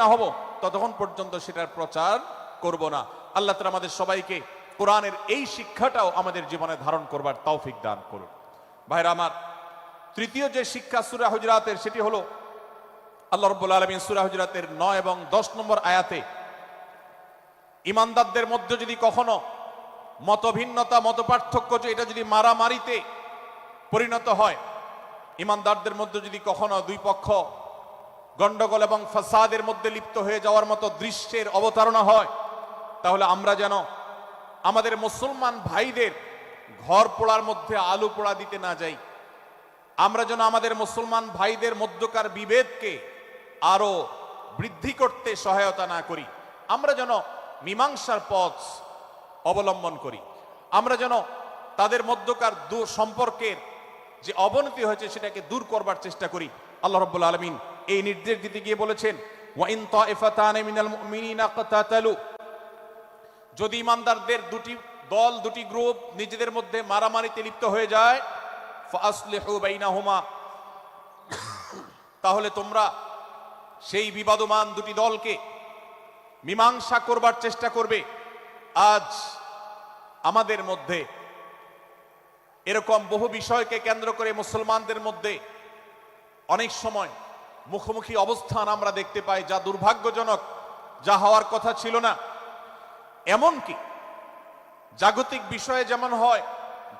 না হব, ততক্ষণ পর্যন্ত সেটার প্রচার করব না। আল্লাহ তালা আমাদের সবাইকে কোরআনের এই শিক্ষাটাও আমাদের জীবনে ধারণ করবার তৌফিক দান করুন। ভাইরা আমার, তৃতীয় যে শিক্ষা সুরা হুজরাতের, সেটি হলো আল্লাহ রব্বুল আলমিন সুরা হুজরাতের নয় এবং দশ নম্বর আয়াতে, ইমানদারদের মধ্যে যদি কখনো মতভিন্নতা মত পার্থক্য যে এটা যদি মারামারিতে পরিণত হয়, ইমানদারদের মধ্যে যদি কখনো দুই পক্ষ গন্ডগোল এবং ফাসাদের মধ্যে লিপ্ত হয়ে যাওয়ার মতো দৃশ্যের অবতারণা হয়। তাহলে আমরা যেন আমাদের মুসলমান ভাইদের ঘর পোড়ার মধ্যে আলু পোড়া দিতে না যাই। আমরা যেন আমাদের মুসলমান ভাইদের মধ্যকার বিভেদকে আরও বৃদ্ধি করতে সহায়তা না করি। আমরা যেন মীমাংসার পথ অবলম্বন করি। আমরা যেন তাদের মধ্যকার দু সম্পর্কের যে অবনতি হয়েছে সেটাকে দূর করবার চেষ্টা করি। আল্লাহ রাব্বুল আলামিন এই নির্দেশ দিতে গিয়ে বলেছেন, ওয়াইন মিনাল যদি ইমানদারদের দুটি দল, দুটি গ্রুপ নিজেদের মধ্যে মারামারিতে লিপ্ত হয়ে যায় তাহলে তোমরা সেই বিবাদমান দুটি দলকে মীমাংসা করবার চেষ্টা করবে। আজ আমাদের মধ্যে এরকম বহু বিষয়কে কেন্দ্র করে মুসলমানদের মধ্যে অনেক সময় মুখোমুখি অবস্থান আমরা দেখতে পাই, যা দুর্ভাগ্যজনক, যা হওয়ার কথা ছিল না। এমনকি জাগতিক বিষয়ে যেমন হয়,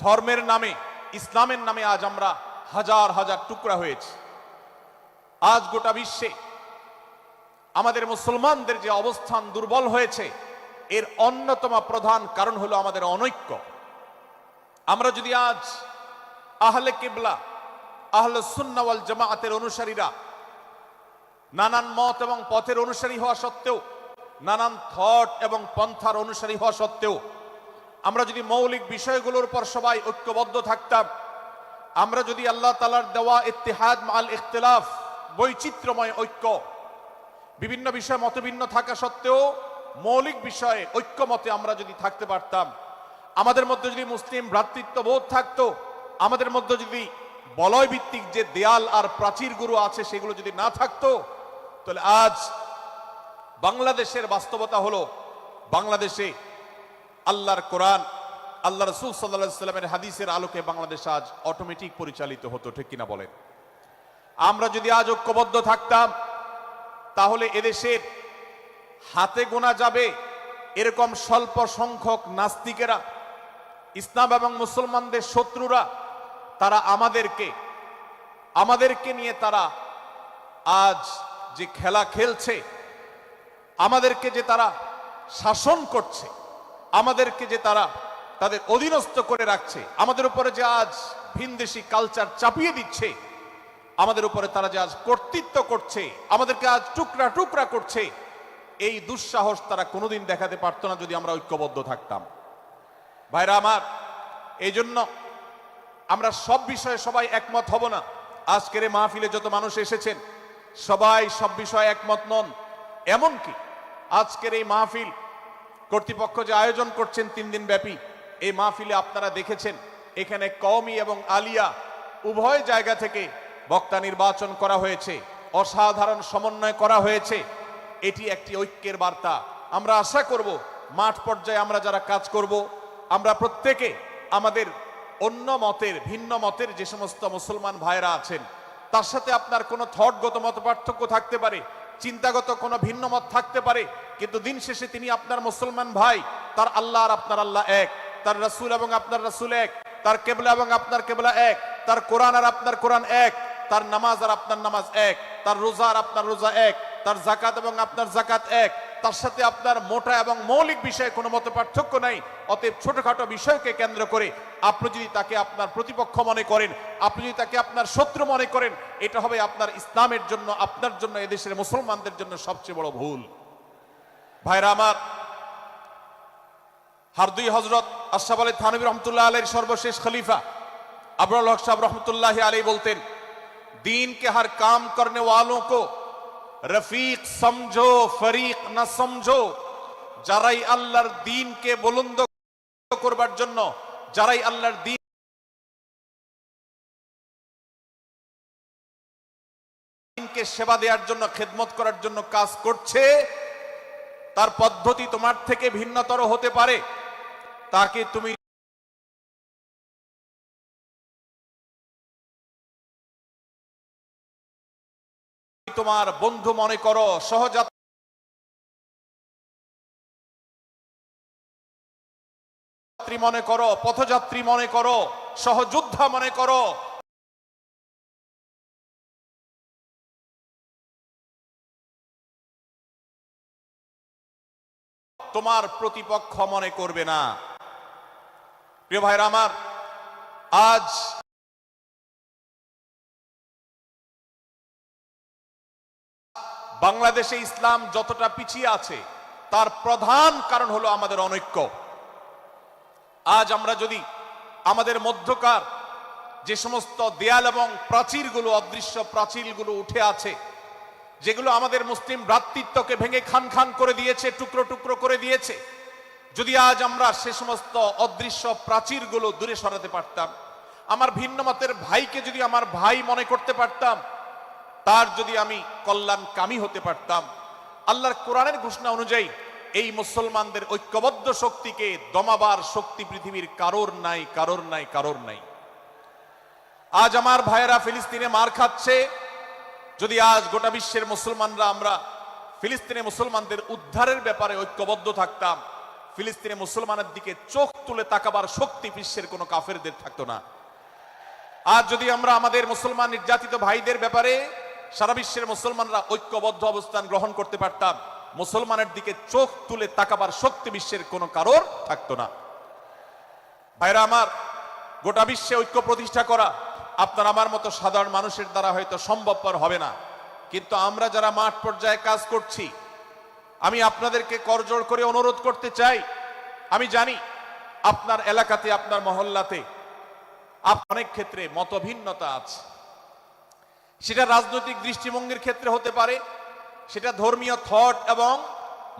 ধর্মের নামে, ইসলামের নামে আজ আমরা হাজার হাজার টুকরা হয়েছি। আজ গোটা বিশ্বে আমাদের মুসলমানদের যে অবস্থান দুর্বল হয়েছে, এর অন্যতম প্রধান কারণ হলো আমাদের অনৈক্য। আমরা যদি আজ আহলে কিবলা, আহলে সুন্নাওয়াল জামাতের অনুসারীরা নানান মত এবং পথের অনুসারী হওয়া সত্ত্বেও, নানান থট এবং পন্থার অনুসারী হওয়া সত্ত্বেও, আমরা যদি মৌলিক বিষয়গুলোর উপর সবাই ঐক্যবদ্ধ থাকতাম, আমরা যদি আল্লাহ তালার দেওয়া ইত্তেহাদ মাল ইখতলাফ, বৈচিত্র্যময় ঐক্য, বিভিন্ন বিষয়ে মতভিন্ন থাকা সত্ত্বেও মৌলিক বিষয়ে ঐক্যমতে আমরা যদি থাকতে পারতাম, আমাদের মধ্যে যদি মুসলিম ভ্রাতৃত্ববোধ থাকতো, আমাদের মধ্যে যদি বলয় ভিত্তিক যে দেয়াল আর প্রাচীরগুলো আছে সেগুলো যদি না থাকতো তাহলে আজ বাংলাদেশের বাস্তবতা হলো বাংলাদেশে আল্লাহর কোরআন, আল্লাহ রসুল সাল্লাহ সাল্লামের হাদিসের আলোকে বাংলাদেশ আজ অটোমেটিক পরিচালিত হতো, ঠিক কিনা বলেন? আমরা যদি আজ ঐক্যবদ্ধ থাকতাম, তাহলে এদেশের হাতে গোনা যাবে এরকম স্বল্প সংখ্যক নাস্তিকেরা, ইসলাম এবং মুসলমানদের শত্রুরা, তারা আমাদেরকে আমাদেরকে নিয়ে তারা আজ যে খেলা খেলছে, আমাদেরকে যে তারা শাসন করছে, আমাদেরকে যে তারা তাদের অধীনস্থ করে রাখছে, আমাদের উপরে যে আজ ভিনদেশি কালচার চাপিয়ে দিচ্ছে, আমাদের উপরে তারা যে আজ কর্তৃত্ব করছে, আমাদেরকে আজ টুকরা টুকরা করছে, এই দুঃসাহস তারা কোনোদিন দেখাতে পারতো না যদি আমরা ঐক্যবদ্ধ থাকতাম। ভাইরা আমার এই জন্য আমরা সব বিষয়ে সবাই একমত হব না। আজকের মাহফিলে যত মানুষ এসেছেন সবাই সব বিষয়ে একমত নন। এমনকি আজকের এই মাহফিল কর্তৃপক্ষ যে আয়োজন করছেন তিন দিন ব্যাপী, এই মাহফিলে আপনারা দেখেছেন, এখানে কওমি এবং আলিয়া উভয় জায়গা থেকে বক্তা নির্বাচন করা হয়েছে, অসাধারণ সমন্বয় করা হয়েছে। এটি একটি ঐক্যের বার্তা। আমরা আশা করব, মাঠ পর্যায়ে আমরা যারা কাজ করব, আমরা প্রত্যেকে আমাদের অন্য মতের, ভিন্ন মতের যে সমস্ত মুসলমান ভাইরা আছেন তার সাথে আপনার কোনো থটগত মত পার্থক্য থাকতে পারে, চিন্তাগত কোনো ভিন্ন মত থাকতে পারে, কিন্তু দিন শেষে তিনি আপনার মুসলমান ভাই, তার আল্লাহ আর আপনার আল্লাহ এক, তার রাসূল এবং আপনার রাসূল এক, তার কেবলা এবং আপনার কেবলা এক, তার কোরআন আর আপনার কোরআন এক, তার নামাজ আর আপনার নামাজ এক, তার রোজা আর আপনার রোজা এক, তার জাকাত এবং আপনার জাকাত এক তার সাথে আপনার মোটা এবং মৌলিক বিষয়ে কোনো মতো পার্থক্য নাই। অতএব ছোটোখাটো বিষয়কে কেন্দ্র করে আপনি যদি তাকে আপনার প্রতিপক্ষ মনে করেন, আপনি যদি তাকে আপনার শত্রু মনে করেন, এটা হবে আপনার ইসলামের জন্য, আপনার জন্য, এদেশের মুসলমানদের জন্য সবচেয়ে বড় ভুল। ভাইরা আমার, হারদুই হজরত আশাফ আলী থানবী রহমতুল্লাহ আলের সর্বশেষ খলিফা আবরুল হক সাহেব রহমতুল্লাহ আলী বলতেন, দিনকে হার কাম করনে ওয়ালোকে রফিক সমঝো, ফরিক না সমঝো, যারাই আল্লাহর দিনকে বুলন্দ করবার জন্য, যারাই আল্লাহর দিন সেবা দেওয়ার জন্য, খেদমত করার জন্য কাজ করছে, তার পদ্ধতি তোমার থেকে ভিন্নতর হতে পারে। তাকে তুমি তোমার বন্ধু মনে করো সহযাত্রী মনে করো, পথযাত্রী মনে করো, সহযোদ্ধা মনে করো। তোমার প্রতিপক্ষ মনে করবে না। প্রিয় ভাইরা আমার, আজ বাংলাদেশে ইসলাম যতটা পিছিয়ে আছে, তার প্রধান কারণ হলো আমাদের অনৈক্য। আজ আমরা যদি আমাদের মধ্যকার যে সমস্ত দেয়াল এবং প্রাচীরগুলো, অদৃশ্য প্রাচীরগুলো উঠে আছে, যেগুলো আমাদের মুসলিম ভ্রাতৃত্বকে ভেঙে খান খান করে দিয়েছে, টুকরো টুকরো করে দিয়েছে, যদি আজ আমরা সে সমস্ত অদৃশ্য প্রাচীরগুলো দূরে সরাতে পারতাম, আমার ভিন্ন মতের ভাইকে যদি আমার ভাই মনে করতে পারতাম তার যদি আমি কল্যাণ কল্যাণকামী হতে পারতাম, আল্লাহর কোরআনের ঘোষণা অনুযায়ী এই মুসলমানদের ঐক্যবদ্ধ শক্তিকে দমাবার শক্তি পৃথিবীর কারোর নাই কারোর নাই কারোর নাই। আজ আমার ভাইয়েরা ফিলিস্তিনে মার খাচ্ছে। যদি আজ গোটা বিশ্বের মুসলমানরা আমরা ফিলিস্তিনে মুসলমানদের উদ্ধারের ব্যাপারে ঐক্যবদ্ধ থাকতাম, ফিলিস্তিনে মুসলমানের দিকে চোখ তুলে তাকাবার শক্তি বিশ্বের কোনো কাফেরদের থাকতো না। আজ যদি আমরা আমাদের মুসলমান নির্যাতিত ভাইদের ব্যাপারে সারা বিশ্বের মুসলমানরা ঐক্যবদ্ধ অবস্থান গ্রহণ করতে পারতাম। মুসলমানের দিকে চোখ তুলে তাকাবার শক্তি বিশ্বের কোনো কারোর থাকতো না। ভাইরা আমার, গোটা বিশ্বে ঐক্য প্রতিষ্ঠা করা আপনার আমার মতো সাধারণ মানুষের দ্বারা হয়তো সম্ভবপর হবে না। কিন্তু আমরা যারা মাঠ পর্যায়ে কাজ করছি, আমি আপনাদেরকে করজোড় করে অনুরোধ করতে চাই। আমি জানি আপনার এলাকাতে, আপনার মহল্লাতে অনেক ক্ষেত্রে মতভিন্নতা আছে। সেটা রাজনৈতিক দৃষ্টিভঙ্গির ক্ষেত্রে হতে পারে, সেটা ধর্মীয় থট এবং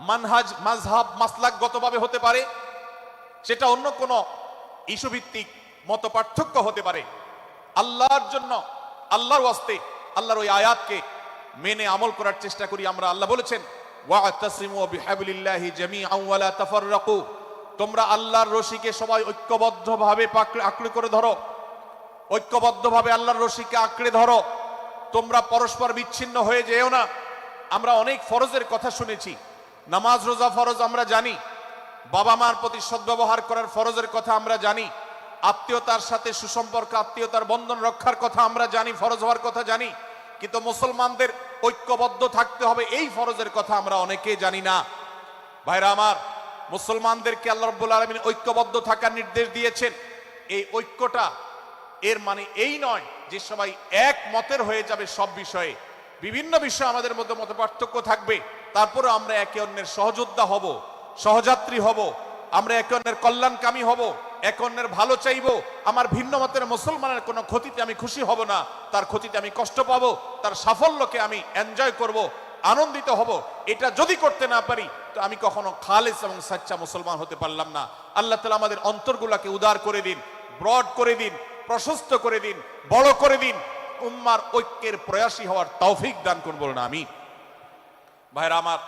মানহাজ মাঝহাব মাসলাকগতভাবে হতে পারে, সেটা অন্য কোনো ইস্যু ভিত্তিক মত পার্থক্য হতে পারে। আল্লাহর জন্য, আল্লাহর ওয়াস্তে, আল্লাহর ওই আয়াতকে মেনে আমল করার চেষ্টা করি আমরা। আল্লাহ বলেছেন তোমরা আল্লাহর রশিকে সবাই ঐক্যবদ্ধভাবে আঁকড়ে করে ধরো। ঐক্যবদ্ধভাবে আল্লাহর রশিকে আঁকড়ে ধরো। তোমরা পরস্পর বিচ্ছিন্ন হয়ে যেও না। আমরা অনেক ফরজের কথা শুনেছি। নামাজ, রোজা ফরজ আমরা জানি। বাবা মার প্রতি সদ্ব্যবহার করার ফরজের কথা আমরা জানি। আত্মীয়তার সাথে সুসম্পর্ক, আত্মীয়তার বন্ধন রক্ষার কথা আমরা জানি, ফরজ হওয়ার কথা জানি। কিন্তু মুসলমানদের ঐক্যবদ্ধ থাকতে হবে, এই ফরজের কথা আমরা অনেকে জানি না। ভাইরা আমার, মুসলমানদেরকে আল্লাহ রব্বুল আলমিন ঐক্যবদ্ধ থাকার নির্দেশ দিয়েছেন। এই ঐক্যটা এর মানে এই নয় যে সবাই এক মতের হয়ে যাবে সব বিষয়ে। বিভিন্ন বিষয়ে আমাদের মধ্যে মত পার্থক্য থাকবে। তারপরে আমরা একে অন্যের সহযোদ্ধা হব, সহযাত্রী হব, আমরা একে অন্যের কল্যাণকামী হব, এক অন্যের ভালো চাইব। আমার ভিন্ন মতের মুসলমানের কোনো ক্ষতিতে আমি খুশি হব না। তার ক্ষতিতে আমি কষ্ট পাবো, তার সাফল্যকে আমি এনজয় করব, আনন্দিত হব। এটা যদি করতে না পারি, তো আমি কখনো খালেস এবং সাচ্চা মুসলমান হতে পারলাম না। আল্লাহ তালা আমাদের অন্তরগুলাকে উদার করে দিন ব্রড করে দিন প্রশস্ত করে দিন, বড় করে দিন। উম্মার ঐক্যের প্রয়াসী হওয়ার তৌফিক দান করব না আমি ভাইরা আমার,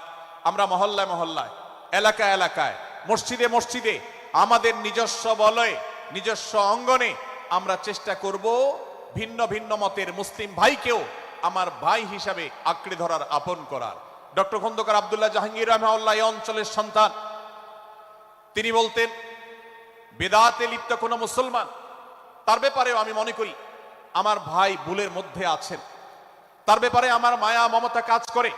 আমরা মহল্লায় মহল্লায়, এলাকায় এলাকায়, মসজিদে মসজিদে, আমাদের নিজস্ব বলয়ে, নিজস্ব অঙ্গনে আমরা চেষ্টা করব ভিন্ন ভিন্ন মতের মুসলিম ভাইকেও আমার ভাই হিসাবে আঁকড়ে ধরার, আপন করার। ডক্টর খন্দকার আবদুল্লাহ জাহাঙ্গীর রহমাউল্লাহ এই অঞ্চলের সন্তান। তিনি বলতেন, বেদাতে লিপ্ত কোনো মুসলমান তার ব্যাপারেও আমি মনে করি আমার ভাই ভুলের মধ্যে আছেন। তার ব্যাপারে আমার মায়া মমতা কাজ করে।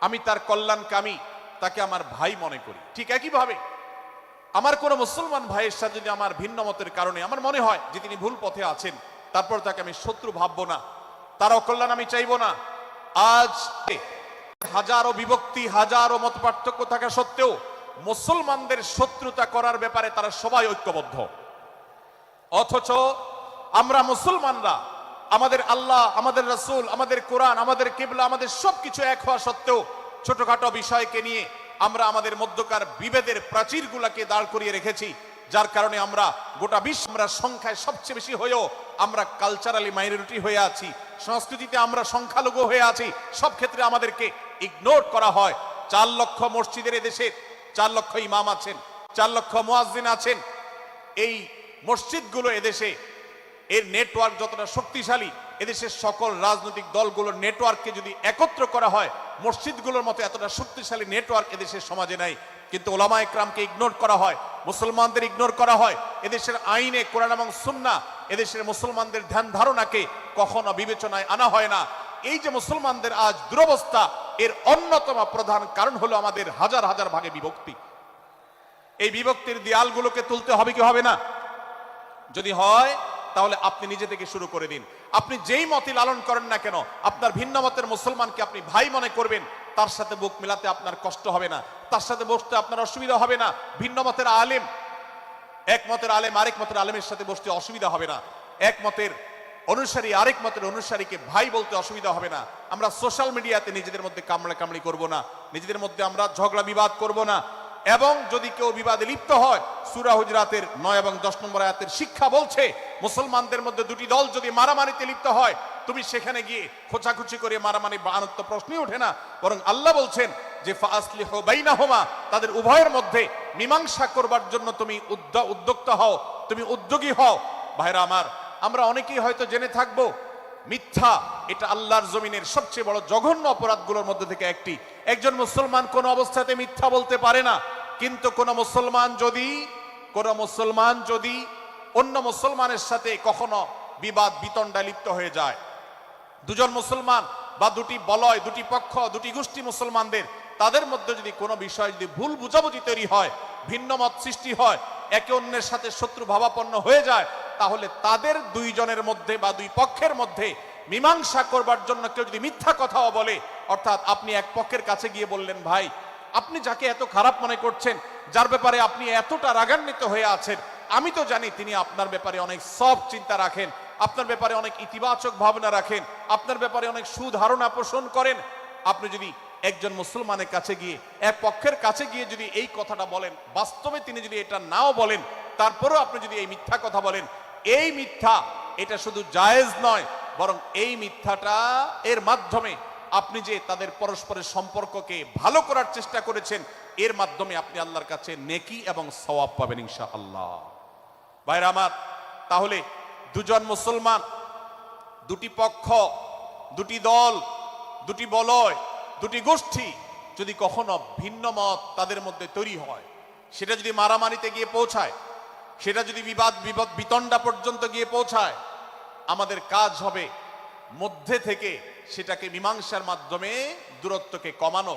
আমি তার কল্যাণকামী, তাকে আমার ভাই মনে করি। ঠিক একইভাবে আমার কোনো মুসলমান ভাইয়ের সাথে যদি আমার ভিন্ন মতের কারণে আমার মনে হয় যে তিনি ভুল পথে আছেন, তারপর তাকে আমি শত্রু ভাববো না। তার অকল্যাণ আমি চাইব না। আজ হাজারো বিভক্তি, হাজারো মত পার্থক্য থাকা সত্ত্বেও মুসলমানদের শত্রুতা করার ব্যাপারে তারা সবাই ঐক্যবদ্ধ। অথচ আমরা মুসলমানরা, আমাদের আল্লাহ, আমাদের রসুল, আমাদের কোরআন, আমাদের কিবলা, আমাদের সবকিছু এক হওয়া সত্ত্বেও ছোটখাটো বিষয়কে নিয়ে আমরা আমাদের মধ্যকার বিভেদের প্রাচীরগুলাকে দাঁড় করিয়ে রেখেছি, যার কারণে আমরা গোটা বিশ্ব আমরা সংখ্যায় সবচেয়ে বেশি হয়েও আমরা কালচারালি মাইনরিটি হয়ে আছি, সংস্কৃতিতে আমরা সংখ্যালঘু হয়ে আছি, সব ক্ষেত্রে আমাদেরকে ইগনোর করা হয়। চার লক্ষ মসজিদের এদেশে চার লক্ষ ইমাম আছেন, চার লক্ষ মুয়াজ্জিন আছেন, এই মসজিদগুলো এদেশে, এর নেটওয়ার্ক যতটা শক্তিশালী, এদেশের সকল রাজনৈতিক দলগুলোর নেটওয়ার্ককে যদি একত্র করা হয়, মসজিদগুলোর মতো এতটা শক্তিশালী নেটওয়ার্ক এদেশের সমাজে নাই। কিন্তু ওলামা একরামকে ইগনোর করা হয়, মুসলমানদের ইগনোর করা হয়। এদেশের আইনে কোরআন এবং সুন্না এদেশের মুসলমানদের ধ্যান ধারণাকে কখনো বিবেচনায় আনা হয় না। এই যে মুসলমানদের আজ দুরবস্থা, এর অন্যতম প্রধান কারণ হলো আমাদের হাজার হাজার ভাগে বিভক্তি। এই বিভক্তির দেয়ালগুলোকে তুলতে হবে কি হবে না? যদি হয়, তাহলে আপনি নিজে থেকে শুরু করে দিন। আপনি যেই মতই লালন করেন না কেন, আপনার ভিন্ন মতের মুসলমানকে আপনি ভাই মনে করবেন, তার সাথে বুক মিলাতে আপনার কষ্ট হবে না। তার সাথে বসতে আপনার অসুবিধা হবে না। ভিন্ন মতের আলেম, এক মতের আলেম আরেক মতের আলেমের সাথে বসতে অসুবিধা হবে না। এক মতের অনুসারী আরেক মতের অনুসারীকে ভাই বলতে অসুবিধা হবে না। আমরা সোশ্যাল মিডিয়াতে নিজেদের মধ্যে কামড়া কামড়ি করব না। নিজেদের মধ্যে আমরা ঝগড়া বিবাদ করব না। এবং যদি কেউ বিবাদে লিপ্ত হয়, সুরা হুজরাতের নয় এবং দশ নম্বর আয়াতের শিক্ষা বলছে, মুসলমানদের মধ্যে দুটি দল যদি মারামারিতে লিপ্ত হয়, তুমি সেখানে গিয়ে খোঁচাখুচি করে মারামারি তো প্রশ্নই ওঠে না। বরং আল্লাহ বলছেন যে ফাসলিহ হোমা তাদের উভয়ের মধ্যে মীমাংসা করবার জন্য তুমি উদ্য- উদ্যোক্তা হও, তুমি উদ্যোগী হও। ভাইরা আমার, আমরা অনেকেই হয়তো জেনে থাকব মিথ্যা, এটা আল্লাহর জমিনের সবচেয়ে বড় জঘন্য অপরাধগুলোর মধ্যে থেকে একটি। একজন মুসলমান কোন অবস্থাতে মিথ্যা বলতে পারে না, কিন্তু কোন মুসলমান যদি, কোন মুসলমান যদি অন্য মুসলমানের সাথে কখনো বিবাদ বিতণ্ডা লিপ্ত হয়ে যায়। দুজন মুসলমান বা দুটি বলয়, দুটি পক্ষ, দুটি গোষ্ঠী মুসলমানদের, তাদের মধ্যে যদি কোনো বিষয় যদি ভুল বুঝাবুঝি তৈরি হয়, ভিন্ন মত সৃষ্টি হয় একে অন্যের সাথে শত্রু ভাবাপন্ন হয়ে যায়, তাহলে তাদের দুইজনের মধ্যে বা দুই পক্ষের মধ্যে মীমাংসা করবার জন্য কেউ যদি মিথ্যা কথাও বলে, অর্থাৎ আপনি এক পক্ষের কাছে গিয়ে বললেন, ভাই, আপনি যাকে এত খারাপ মনে করছেন, যার ব্যাপারে আপনি এতটা রাগান্বিত হয়ে আছেন, আমি তো জানি তিনি আপনার ব্যাপারে অনেক সব চিন্তা রাখেন, আপনার ব্যাপারে অনেক ইতিবাচক ভাবনা রাখেন, আপনার ব্যাপারে অনেক সুধারণা পোষণ করেন। আপনি যদি একজন মুসলমানের কাছে গিয়ে, এক পক্ষের কাছে গিয়ে যদি এই কথাটা বলেন, বাস্তবে তিনি যদি এটা নাও বলেন, তারপরেও আপনি যদি এই মিথ্যা কথা বলেন, এই মিথ্যা এটা শুধু জায়েজ নয়, বরং এই মিথ্যাটা এর মাধ্যমে আপনি যে তাদের পরস্পরের সম্পর্ককে ভালো করার চেষ্টা করেছেন, এর মাধ্যমে আপনি আল্লাহর কাছে নেকি এবং সওয়াব পাবেন ইনশাআল্লাহ। ভাইরা আমার, তাহলে দুজন মুসলমান, দুটি পক্ষ, দুটি দল, দুটি বলয় দুটি গোষ্ঠী যদি কখনো ভিন্ন মত তাদের মধ্যে তৈরি হয়, সেটা যদি মারামারিতে গিয়ে পৌঁছায়, সেটা যদি বিবাদ বিপদ বিতণ্ডা পর্যন্ত গিয়ে পৌঁছায়, আমাদের কাজ হবে মধ্যে থেকে সেটাকে মীমাংসার মাধ্যমে দূরত্বকে কমানো।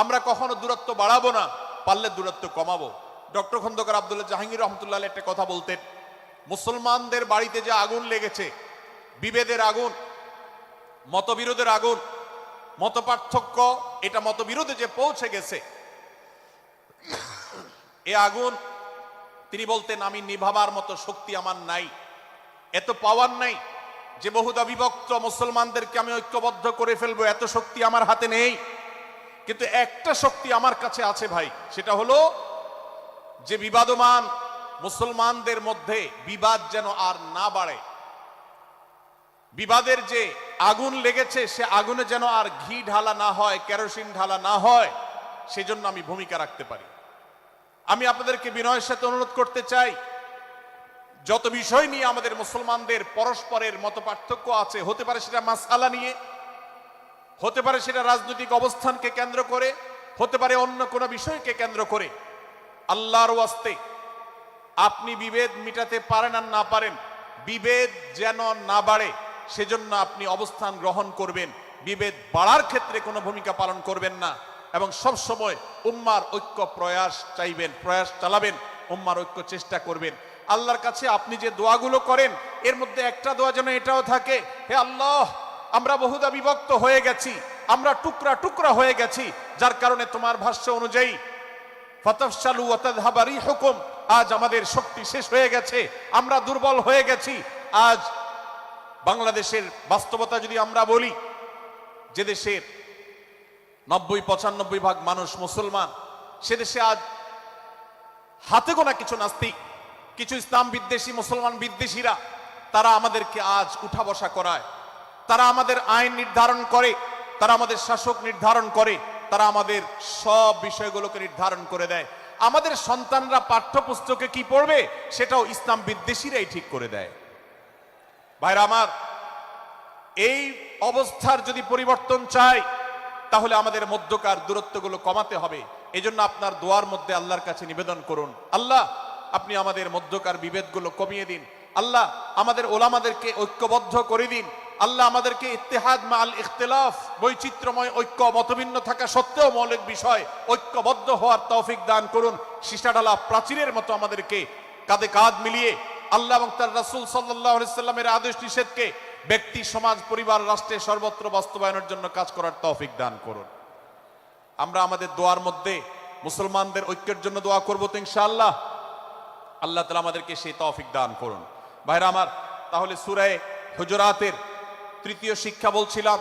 আমরা কখনো দূরত্ব বাড়াবো না, পারলে দূরত্ব কমাবো। ডক্টর খন্দকার আব্দুল্লাহ জাহাঙ্গীর রহমতুল্লাহ একটা কথা বলতেন, মুসলমানদের বাড়িতে যে আগুন লেগেছে, বিভেদের আগুন, মতবিরোধের আগুন মত পার্থক্য এটা মতবিরোধে যে পৌঁছে গেছে। এ আগুন, তিনি বলতেন, আমি নিভাবার মতো শক্তি আমার নাই। এত পাওয়ার নাই যে বহুদা বিভক্ত মুসলমানদেরকে আমি ঐক্যবদ্ধ করে ফেলব। এত শক্তি আমার হাতে নেই। কিন্তু একটা শক্তি আমার কাছে আছে ভাই, সেটা হলো যে বিবাদমান মুসলমানদের মধ্যে বিবাদ যেন আর না বাড়ে বিবাদের যে আগুন লেগেছে, সে আগুনে যেন আর ঘি ঢালা না হয়, কেরোসিন ঢালা না হয়, সেজন্য আমি ভূমিকা রাখতে পারি। আমি আপনাদেরকে বিনয়ের সাথে অনুরোধ করতে চাই, যত বিষয় নিয়ে আমাদের মুসলমানদের পরস্পরের মত পার্থক্য আছে, হতে পারে সেটা মাসালা নিয়ে, হতে পারে সেটা রাজনৈতিক অবস্থানকে কেন্দ্র করে, হতে পারে অন্য কোনো বিষয়কে কেন্দ্র করে, আল্লাহর ওয়াস্তে আপনি বিভেদ মিটাতে পারেন আর না পারেন, বিভেদ যেন না বাড়ে সেজন্য আপনি অবস্থান গ্রহণ করবেন। বিভেদ বাড়ার ক্ষেত্রে কোনো ভূমিকা পালন করবেন না। এবং সব সময় উম্মার ঐক্য প্রয়াস চাইবেন, প্রয়াস চালাবেন, উম্মার ঐক্য চেষ্টা করবেন। আল্লাহর কাছে আপনি যে দোয়াগুলো করেন, এর মধ্যে একটা দোয়া যেন এটাও থাকে, হে আল্লাহ, আমরা বহুদা বিভক্ত হয়ে গেছি, আমরা টুকরা টুকরা হয়ে গেছি, যার কারণে তোমার ভাষ্য অনুযায়ী ফতফসালু হুকুম আজ আমাদের শক্তি শেষ হয়ে গেছে, আমরা দুর্বল হয়ে গেছি, আজ বাংলাদেশের বাস্তবতা যদি আমরা বলি, যে দেশের নব্বই পঁচানব্বই ভাগ মানুষ মুসলমান, সে দেশে আজ হাতে গোনা কিছু নাস্তিক, কিছু ইসলাম বিদ্বেষী, মুসলমান বিদ্বেষীরা, তারা আমাদেরকে আজ উঠা বসা করায়। তারা আমাদের আইন নির্ধারণ করে, তারা আমাদের শাসক নির্ধারণ করে, তারা আমাদের সব বিষয়গুলোকে নির্ধারণ করে দেয়। আমাদের সন্তানরা পাঠ্যপুস্তকে কি পড়বে? সেটাও ইসলাম বিদ্বেষীরাই ঠিক করে দেয়। ভাইরা আমার, এই অবস্থার যদি পরিবর্তন চাই, তাহলে আমাদের মধ্যকার দূরত্বগুলো কমাতে হবে। এজন্য আপনার দোয়ার মধ্যে আল্লাহর কাছে নিবেদন করুন। আল্লাহ, আপনি আমাদের মধ্যকার বিভেদগুলো কমিয়ে দিন। আল্লাহ, আমাদের ওলামাদেরকে ঐক্যবদ্ধ করে দিন। আল্লাহ, আমাদেরকে ইত্তেহাদ মাল ইখতিলাফ, বৈচিত্র্যময় ঐক্য মতভিন্ন থাকা সত্ত্বেও মৌলিক বিষয় ঐক্যবদ্ধ হওয়ার তৌফিক দান করুন। সীসাডালা প্রাচীরের মতো আমাদেরকে কাঁধে কাঁধ মিলিয়ে আল্লাহ এবং তার রাসূল সাল্লামের আদেশ নিষেধকে ব্যক্তি, সমাজ, পরিবার, রাষ্ট্রে সর্বত্র বাস্তবায়নের জন্য কাজ করার তৌফিক দান করুন। আমরা আমাদের দোয়ার মধ্যে মুসলমানদের ঐক্যের জন্য দোয়া করব তো ইনশাআল্লাহ। আল্লাহ তালা আমাদেরকে সেই তৌফিক দান করুন। ভাইরা আমার, তাহলে সুরায় হুজরাতের তৃতীয় শিক্ষা বলছিলাম,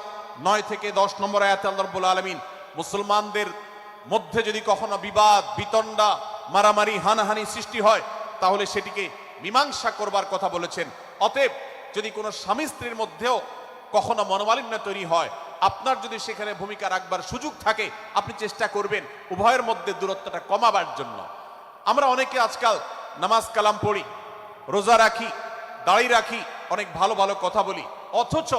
নয় থেকে দশ নম্বর আয়াত আল্লাহ রাব্বুল আলামিন মুসলমানদের মধ্যে যদি কখনো বিবাদ, বিতণ্ডা, মারামারি, হানাহানি সৃষ্টি হয়, তাহলে সেটিকে মীমাংসা করবার কথা বলেছেন। অতএব যদি কোনো স্বামী স্ত্রীর মধ্যেও কখনো মনোমালিন্য তৈরি হয়, আপনার যদি সেখানে ভূমিকা রাখবার সুযোগ থাকে, আপনি চেষ্টা করবেন উভয়ের মধ্যে দূরত্বটা কমাবার জন্য। আমরা অনেকে আজকাল নামাজ কালাম পড়ি, রোজা রাখি, দাড়ি রাখি, অনেক ভালো ভালো কথা বলি। অথচ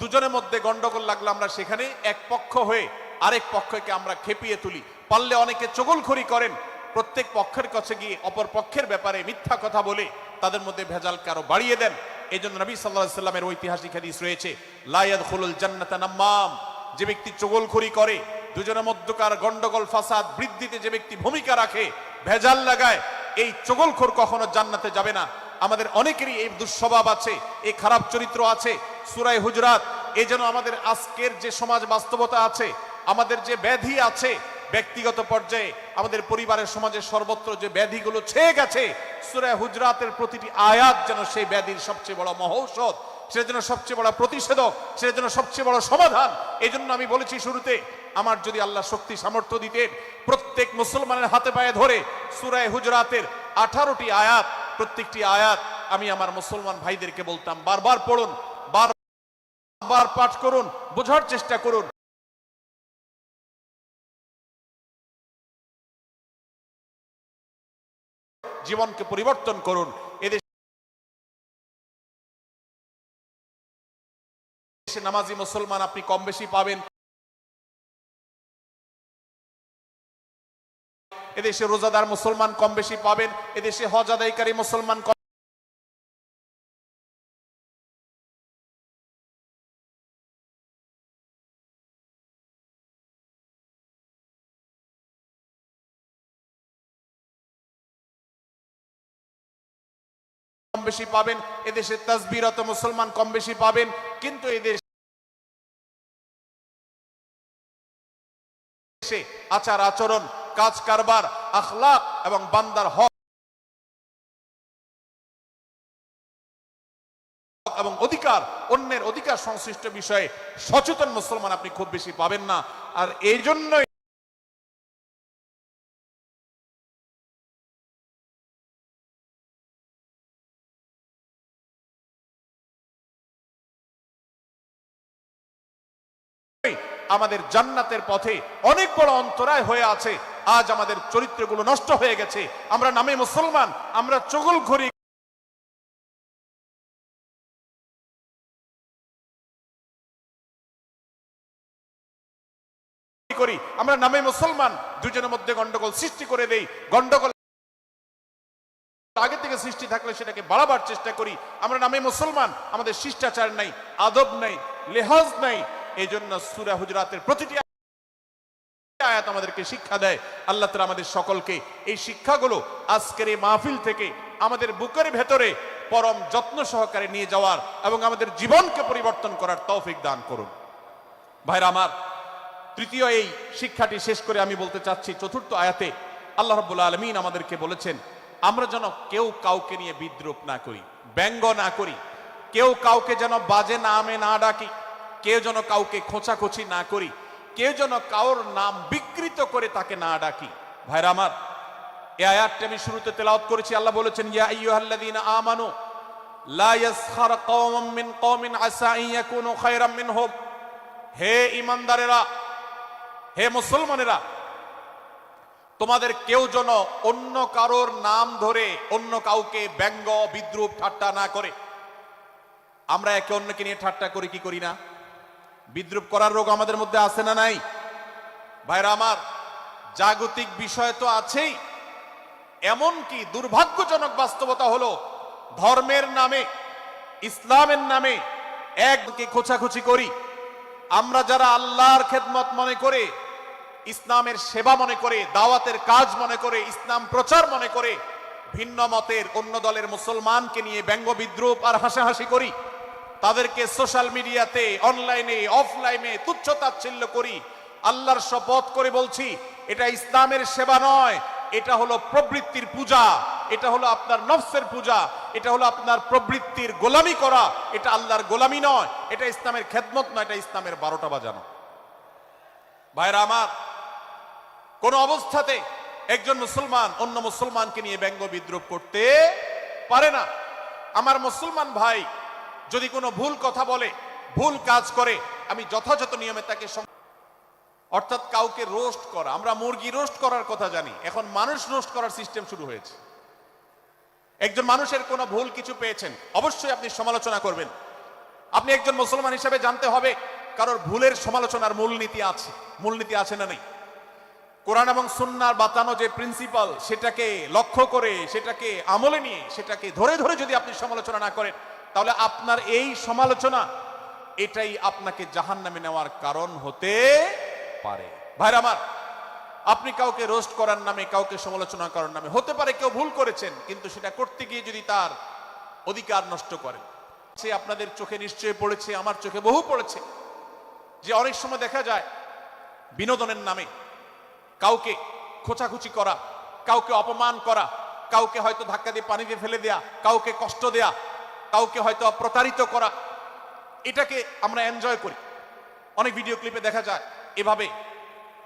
দুজনের মধ্যে গন্ডগোল লাগলে আমরা সেখানে এক পক্ষ হয়ে আরেক পক্ষকে আমরা খেপিয়ে তুলি। পারলে অনেকে চগলখড়ি করেন, প্রত্যেক পক্ষের কাছে গিয়ে অপর পক্ষের ব্যাপারে মিথ্যা কথা বলে তাদের মধ্যে ভেজালকে আরও বাড়িয়ে দেন। এই জন্য নবী সাল্লাহ সাল্লামের ঐতিহাসিক হাদিস রয়েছে লায়াদ খুলুল জান্নাতা নাম্মাম, যে ব্যক্তি চগলখড়ি করে, দুজনের মধ্যকার গন্ডগোল, ফাসাদ বৃদ্ধিতে যে ব্যক্তি ভূমিকা রাখে, ভেজাল লাগায়, এই চগলখোর কখনো জান্নাতে যাবে না। আমাদের অনেকেরই এই দুঃস্বভাব আছে, এই খারাপ চরিত্র আছে সুরাই হুজরাত। এই যেন আমাদের আজকের যে সমাজ বাস্তবতা আছে, আমাদের যে ব্যাধি আছে ব্যক্তিগত পর্যায়ে আমাদের পরিবারের সমাজের সর্বত্র যে ব্যাধিগুলো ছেয়ে গেছে সুরায় হুজরাতের প্রতিটি আয়াত যেন সেই ব্যাধির সবচেয়ে বড় মহৌষধ, সেটার জন্য সবচেয়ে বড় প্রতিষেধক, সেটার জন্য সবচেয়ে বড় সমাধান। এই জন্য আমি বলেছি শুরুতে, আমার যদি আল্লাহ শক্তি সামর্থ্য দিতেন, প্রত্যেক মুসলমানের হাতে পায়ে ধরে সুরায় হুজরাতের আঠারোটি আয়াত, প্রত্যেকটি আয়াত আমি আমার মুসলমান ভাইদেরকে বলতাম, বারবার পড়ুন, বারবার পাঠ করুন, বোঝার চেষ্টা করুন জীবনকে পরিবর্তন করুন। এদেশে নামাজি মুসলমান আপনি কম বেশি পাবেন। এদেশে রোজাদার মুসলমান কম বেশি পাবেন। এদেশে হজ আদায়কারী মুসলমান বেশি পাবেন, এদেশে তাসবিরত মুসলমান কম বেশি পাবেন, কিন্তু এদেশ আচার আচরণ, কাজ কারবার, আখলাক এবং বান্দার হক এবং অধিকার, অন্যের অধিকার সংশ্লিষ্ট বিষয়ে সচেতন মুসলমান আপনি খুব বেশি পাবেন না। আর এই জন্যই আমাদের জান্নাতের পথে অনেক বড় অন্তরায় হয়ে আছে। আজ আমাদের চরিত্রগুলো নষ্ট হয়ে গেছে। আমরা নামে মুসলমান, আমরা চগল ঘড়ি করি, আমরা নামে মুসলমান। দুজনের মধ্যে গন্ডগোল সৃষ্টি করে দেই। গন্ডগোল আগে থেকে সৃষ্টি থাকলে সেটাকে বাড়াবার চেষ্টা করি। আমরা নামে মুসলমান, আমাদের শিষ্টাচার নাই, আদব নাই, লেহাজ নাই। এই জন্য সুরা হুজরাতের প্রতিটি আয়াত আমাদেরকে শিক্ষা দেয়। আল্লাহ তালা আমাদের সকলকে এই শিক্ষাগুলো আজকের এই মাহফিল থেকে আমাদের বুকের ভেতরে পরম যত্ন সহকারে নিয়ে যাওয়ার এবং আমাদের জীবনকে পরিবর্তন করার তৌফিক দান করুন। ভাইরা আমার, তৃতীয় এই শিক্ষাটি শেষ করে আমি বলতে চাচ্ছি, চতুর্থ আয়াতে আল্লাহ রব্বুল আলমিন আমাদেরকে বলেছেন, আমরা যেন কেউ কাউকে নিয়ে বিদ্রুপ না করি, ব্যঙ্গ না করি, কেউ কাউকে যেন বাজে নামে না ডাকি কেউ যেন কাউকে খোঁচাখুচি না করি, কেউ যেন কাউর নাম বিকৃত করে তাকে না ডাকি। ভাইরা আমার এ আয়াতটি আমি শুরুতে তেলাওয়াত করেছি, আল্লাহ বলেছেন, ইয়া আমানু মিন হে ঈমানদারেরা হে মুসলমানেরা, তোমাদের কেউ যেন অন্য কারোর নাম ধরে অন্য কাউকে ব্যঙ্গ, বিদ্রুপ, ঠাট্টা না করে। আমরা একে অন্যকে নিয়ে ঠাট্টা করি কি করি না? বিদ্রুপ করার রোগ আমাদের মধ্যে আছে না নাই? ভাইরা আমার, জাগতিক বিষয় তো আছেই। এমন কি দুর্ভাগ্যজনক বাস্তবতা হলো, ধর্মের নামে, ইসলামের নামে এককে খোঁচাখুচি করি। আমরা যারা আল্লাহর খেদমত মনে করে, ইসলামের সেবা মনে করে, দাওয়াতের কাজ মনে করে, ইসলাম প্রচার মনে করে, ভিন্ন মতের অন্য দলের মুসলমানকে নিয়ে ব্যঙ্গ বিদ্রুপ আর হাসাহাসি করি। তাদেরকে সোশ্যাল মিডিয়াতে, অনলাইনে, অফলাইনে তুচ্ছ তাচ্ছিল্য করি। আল্লাহর শপথ করে বলছি, এটা ইসলামের সেবা নয়, এটা হলো প্রবৃত্তির পূজা, এটা হলো আপনার নফসের পূজা, এটা হলো আপনার প্রবৃত্তির গোলামি করা, এটা আল্লাহর গোলামি নয়, এটা ইসলামের খেদমত নয়, এটা ইসলামের বারোটা বাজানো। ভাইরা আমার, কোন অবস্থাতে একজন মুসলমান অন্য মুসলমানকে নিয়ে ব্যঙ্গ বিদ্রুপ করতে পারে না। আমার মুসলমান ভাই যদি কোনো ভুল কথা বলে, ভুল কাজ করে, আমি যথাযথ নিয়মে তাকে অর্থাৎ কাউকে রোস্ট করা। আমরা মুরগি রোস্ট করার কথা জানি। এখন মানুষ রোস্ট করার সিস্টেম শুরু হয়েছে। একজন মানুষের কোনো ভুল কিছু পেয়েছেন, অবশ্যই আপনি সমালোচনা করবেন। আপনি একজন মুসলমান হিসেবে জানতে হবে, কারোর ভুলের সমালোচনার মূলনীতি আছে মূলনীতি আছে না নেই। কোরআন এবং সুন্নার বাতানো যে প্রিন্সিপাল সেটাকে লক্ষ্য করে, সেটাকে আমলে নিয়ে, সেটাকে ধরে ধরে যদি আপনি সমালোচনা না করেন তাহলে আপনার এই সমালোচনা, এটাই আপনাকে জাহান নামে নেওয়ার কারণ হতে পারে। ভাইরা আমার, আপনি কাউকে রোস্ট করার নামে, কাউকে সমালোচনা করার নামে, হতে পারে কেউ ভুল করেছেন, কিন্তু সেটা করতে গিয়ে যদি তার অধিকার নষ্ট করেন, সে আপনাদের চোখে নিশ্চয়ই পড়েছে, আমার চোখে বহু পড়েছে। যে অনেক সময় দেখা যায়, বিনোদনের নামে কাউকে খোঁচাখুচি করা, কাউকে অপমান করা, কাউকে হয়তো ধাক্কা দিয়ে পানিতে ফেলে দেয়া, কাউকে কষ্ট দেয়া কাউকে হয়তো প্রতারিত করা, এটাকে আমরা এনজয় করি। অনেক ভিডিও ক্লিপে দেখা যায়, এভাবে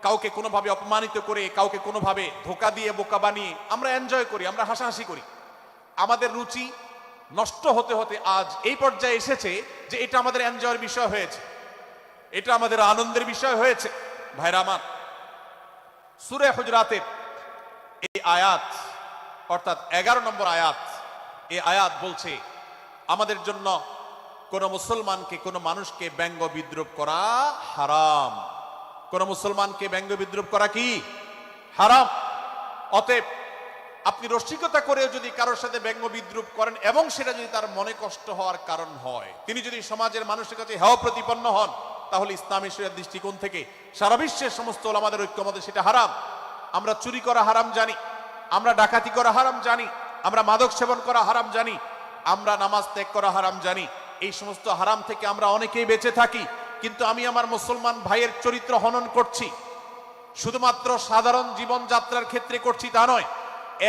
কাউকে কোনোভাবে অপমানিত করে, কাউকে কোনোভাবে ধোকা দিয়ে, বোকা বানিয়ে আমরা এনজয় করি, আমরা হাসাহাসি করি। আমাদের রুচি নষ্ট হতে হতে আজ এই পর্যায়ে এসেছে যে এটা আমাদের এনজয়ের বিষয় হয়েছে। এটা আমাদের আনন্দের বিষয় হয়েছে। ভাইরা আমার, সুরে হুজরাতের এই আয়াত, অর্থাৎ এগারো নম্বর আয়াত, এই আয়াত বলছে আমাদের জন্য কোন মুসলমানকে, কোন মানুষকে ব্যঙ্গ বিদ্রুপ করা হারাম। কোন মুসলমানকে ব্যঙ্গ বিদ্রুপ করা কি? হারাম। অতএব আপনি রসিকতা করে যদি কারোর সাথে ব্যঙ্গ বিদ্রুপ করেন এবং সেটা যদি তার মনে কষ্ট হওয়ার কারণ হয়, তিনি যদি সমাজের মানুষের কাছে হেয় প্রতিপন্ন হন, তাহলে ইসলামী শরিয়ার দৃষ্টিকোণ থেকে সারা বিশ্বের সমস্ত আমাদের ঐক্যমতে সেটা হারাম। আমরা চুরি করা হারাম জানি, আমরা ডাকাতি করা হারাম জানি, আমরা মাদক সেবন করা হারাম জানি আমরা নামাজ ত্যাগ করা হারাম জানি। এই সমস্ত হারাম থেকে আমরা অনেকেই বেঁচে থাকি। কিন্তু আমি আমার মুসলমান ভাইয়ের চরিত্র হনন করছি। শুধুমাত্র সাধারণ জীবনযাত্রার ক্ষেত্রে করছি তা নয়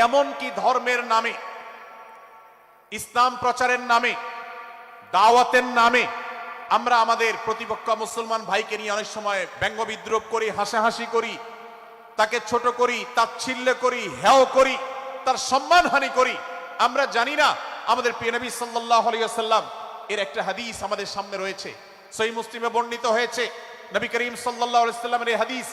এমন কি ধর্মের নামে, ইসলাম প্রচারের নামে, দাওয়াতের নামে আমরা আমাদের প্রতিপক্ষ মুসলমান ভাইকে নিয়ে অনেক সময় ব্যঙ্গ বিদ্রুপ করি, হাসাহাসি করি, তাকে ছোট করি, তাচ্ছিল্য করি, হেয় করি, তার সম্মানহানি করি। আমরা জানি না আমাদের প্রিয় নবী সাল্লাল্লাহু আলাইহি ওয়াসাল্লাম, এর একটা হাদিস আমাদের সামনে রয়েছে। সহি মুসলিমে বর্ণিত হয়েছে, নবী করিম সাল্লাল্লাহু আলাইহি সাল্লামের এই হাদিস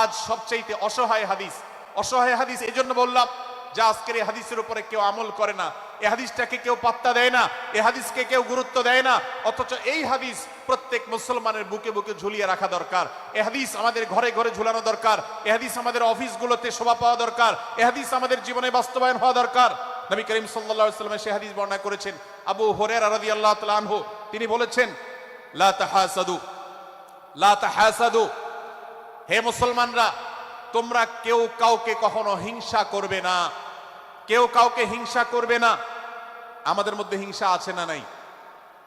আজ সবচাইতে অসহায় হাদিস। অসহায় হাদিস এই জন্য বললাম যে আজকের এই হাদিসের উপরে কেউ আমল করে না। এই হাদিসটাকে কেউ পাত্তা দেয় না। এই হাদিসকে কেউ গুরুত্ব দেয় না। অথচ এই হাদিস প্রত্যেক মুসলমানের বুকে বুকে ঝুলিয়ে রাখা দরকার। এ হাদিস আমাদের ঘরে ঘরে ঝুলানো দরকার। এ হাদিস আমাদের অফিসগুলোতে শোভা পাওয়া দরকার। এ হাদিস আমাদের জীবনে বাস্তবায়ন হওয়া দরকার। নবী করিম আলাইহি সাল্লামের সেই হাদিস বর্ণনা করেছেন। আবু হুরায়রা রাদিয়াল্লাহু আল্লাহ আনহু, তিনি বলেছেন, লা তাহাসাদু, লা হে মুসলমানরা, তোমরা কেউ কাউকে কখনো হিংসা করবে না। কেউ কাউকে হিংসা করবে না। আমাদের মধ্যে হিংসা আছে না নাই?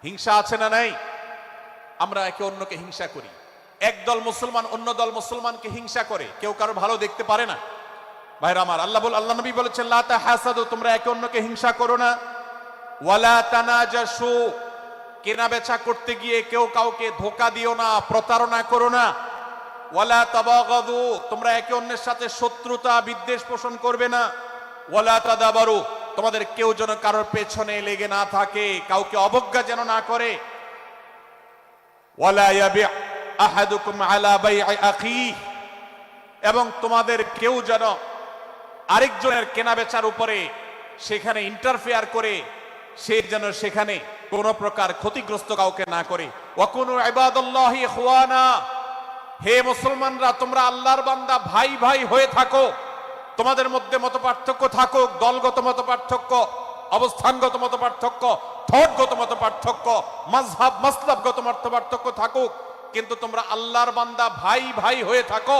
হিংসা আছে না নাই? আমরা একে অন্যকে হিংসা করি। একদল মুসলমান অন্য দল মুসলমানকে হিংসা করে। কেউ কারও ভালো দেখতে পারে না। ভাইরা আমার আল্লাহ বল আল্লাহ নবী বলেছেন, লা তাহাসাদু, তোমরা একে অন্যকে হিংসা করো না। ওয়ালা তানাজাসু কেনা বেচা করতে গিয়ে কেউ কাউকে ধোকা দিও না, প্রতারণা করো না। ওয়ালা তাবাগাদু, তোমরা একে অন্যের সাথে শত্রুতা, বিদ্বেষ পোষণ করবে না। ওয়ালা তাদাবারু, তোমাদের কেউ যেন কারোর পেছনে লেগে না থাকে, কাউকে অবজ্ঞা যেন না করে। ওয়ালা ইয়াবি' আহাদুকুম আলা বাই'i আখিহি এবং তোমাদের কেউ যেন আরেকজনের কেনা বেচার উপরে সেখানে ইন্টারফেয়ার করে, সে যেন সেখানে কোন প্রকার ক্ষতিগ্রস্ত কাউকে না করে। হে মুসলমানরা, তোমরা আল্লাহর বান্দা, ভাই ভাই হয়ে থাকো। তোমাদের মধ্যে মত পার্থক্য থাকুক, দলগত মত পার্থক্য অবস্থানগত মত পার্থক্য থটগত মত পার্থক্য মাযহাব, মাসলাবগত মত পার্থক্য থাকুক। কিন্তু তোমরা আল্লাহর বান্দা, ভাই ভাই হয়ে থাকো।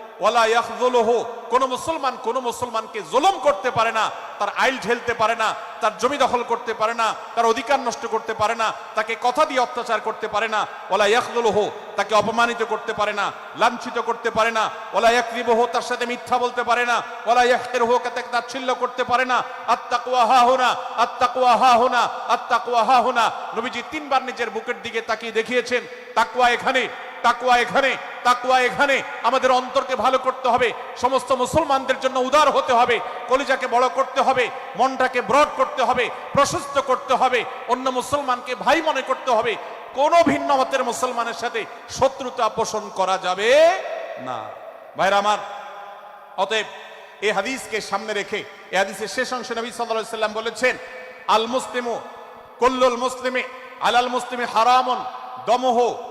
কোন মুসলমান কোন মুসলমানকে জুলুম করতে পারে না, তার আইল ঝেলতে পারে না, তার জমি দখল করতে পারে না, তার অধিকার নষ্ট করতে পারে না, তাকে কথা দিয়ে অত্যাচার করতে পারে না, ওয়ালা ইয়াখযুলুহু, তাকে অপমানিত করতে পারে না, লাঞ্ছিত করতে পারে না ওলা ওয়ালা ইয়াকযিবুহু, তার সাথে মিথ্যা বলতে পারে না, ওয়ালা ইয়াহকিরুহু তাকে তাচ্ছিল্য করতে পারে না আত্তাকওয়া হা হুনা আত্তাকওয়া হা হুনা আত্তাকওয়া হা হুনা, নবীজি তিনবার নিজের বুকের দিকে তাকিয়ে দেখিয়েছেন তাকুয়া এখানে তাকুয়া এখানে তাকুয়া এখানে। আমাদের অন্তরকে ভালো করতে হবে। সমস্ত মুসলমানদের জন্য উদার হতে হবে। কলিজাকে বড় করতে হবে। মনটাকে ব্রড করতে হবে। প্রশস্ত করতে হবে। অন্য মুসলমানকে ভাই মনে করতে হবে। কোন ভিন্ন মতের মুসলমানের সাথে শত্রুতা পোষণ করা যাবে না। ভাইরা আমার, অতএব এই হাদিসকে সামনে রেখে এই হাদিসের শেষ অংশে নবী আলাইহি সাল্লাম বলেছেন, আল মুসলিমু কুল্লুল মুসলিমি, আলাল মুসলিমি হারামুন, দমহ।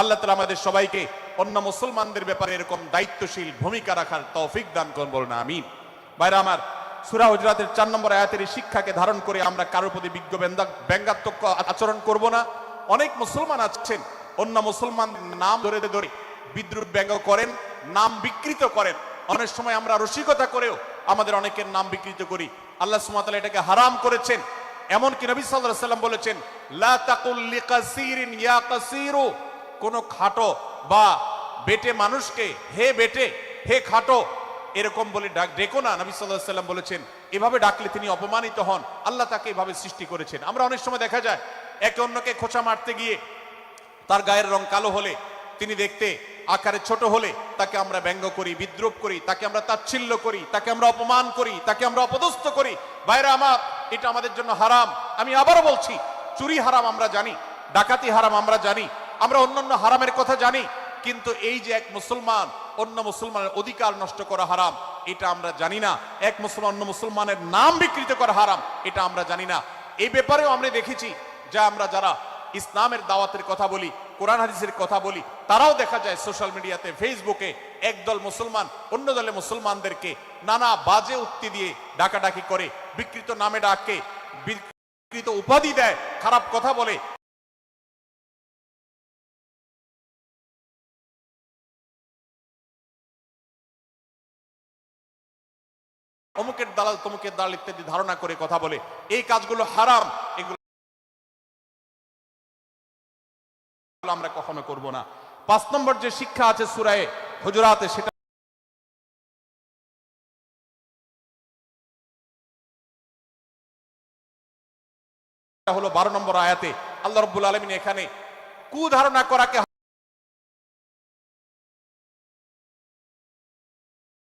আল্লাহ তালা আমাদের সবাইকে অন্য মুসলমানদের ব্যাপারে এরকম দায়িত্বশীল ভূমিকা রাখার তৌফিক দান করুন, বলুন, আমিন। বাইরে আমার, সুরা হুজরাতের চার নম্বর আয়াতের শিক্ষাকে ধারণ করে আমরা কারোর প্রতি বিজ্ঞ ব্যঙ্গাত্মক আচরণ করব না। অনেক মুসলমান আছেন, অন্য মুসলমান নাম ধরে ধরে বিদ্রুপ ব্যঙ্গ করেন, নাম বিকৃত করেন। অনেক সময় আমরা রসিকতা করেও আমাদের অনেকের নাম বিকৃত করি। আল্লাহ সুমাতালা এটাকে হারাম করেছেন। এমনকি নবী আলাইহি সাল্লাম বলেছেন, লা তাকুল লিকাসিরিন ইয়া কাসিরু। কোন খাটো বা বেটে মানুষকে, হে বেটে, হে খাটো, এরকম বলে ডাক, ডেকো না, নবী আলাইহি সাল্লাম বলেছেন। এভাবে ডাকলে তিনি অপমানিত হন। আল্লাহ তাকে এভাবে সৃষ্টি করেছেন। আমরা অনেক সময় দেখা যায়, একে অন্যকে খোঁচা মারতে গিয়ে তার গায়ের রং কালো হলে তিনি দেখতে আকারে ছোট হলে তাকে আমরা ব্যঙ্গ করি, বিদ্রুপ করি, তাকে আমরা তাচ্ছিল্য করি, তাকে আমরা অপমান করি, তাকে আমরা অপদস্থ করি। বাইরে আমার, এটা আমাদের জন্য হারাম। আমি আবারও বলছি, চুরি হারাম আমরা জানি, ডাকাতি হারাম আমরা জানি আমরা অন্যান্য হারামের কথা জানি, কিন্তু এই যে এক মুসলমান অন্য মুসলমানের অধিকার নষ্ট করা হারাম, এটা আমরা জানি না। এক মুসলমান অন্য মুসলমানের নাম বিকৃত করা হারাম, এটা আমরা জানি না। এই ব্যাপারেও আমরা দেখেছি যা আমরা যারা ইসলামের দাওয়াতের কথা বলি, কোরআন হাদিসের কথা বলি, তারাও দেখা যায় সোশ্যাল মিডিয়াতে, ফেসবুকে একদল মুসলমান অন্য দলে মুসলমানদেরকে নানা বাজে উক্তি দিয়ে ডাকাডাকি করে, বিকৃত নামে ডাকে বিকৃত উপাধি দেয়, খারাপ কথা বলে অমুকের দালাল তমুকের দালাল ইত্যাদি ধারণা করে কথা বলে। এই কাজগুলো হারাম, এগুলো আমরা কখনো করব না। পাঁচ নম্বর যে শিক্ষা আছে সুরায়ে হুজুরাতে, সেটা হলো বারো নম্বর আয়াতে, আল্লাহ রব্বুল আলমিন এখানে কুধারণা করাকে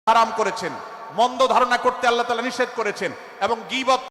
হারাম করেছেন। মন্দ ধারণা করতে আল্লাহ তালা নিষেধ করেছেন এবং গিবত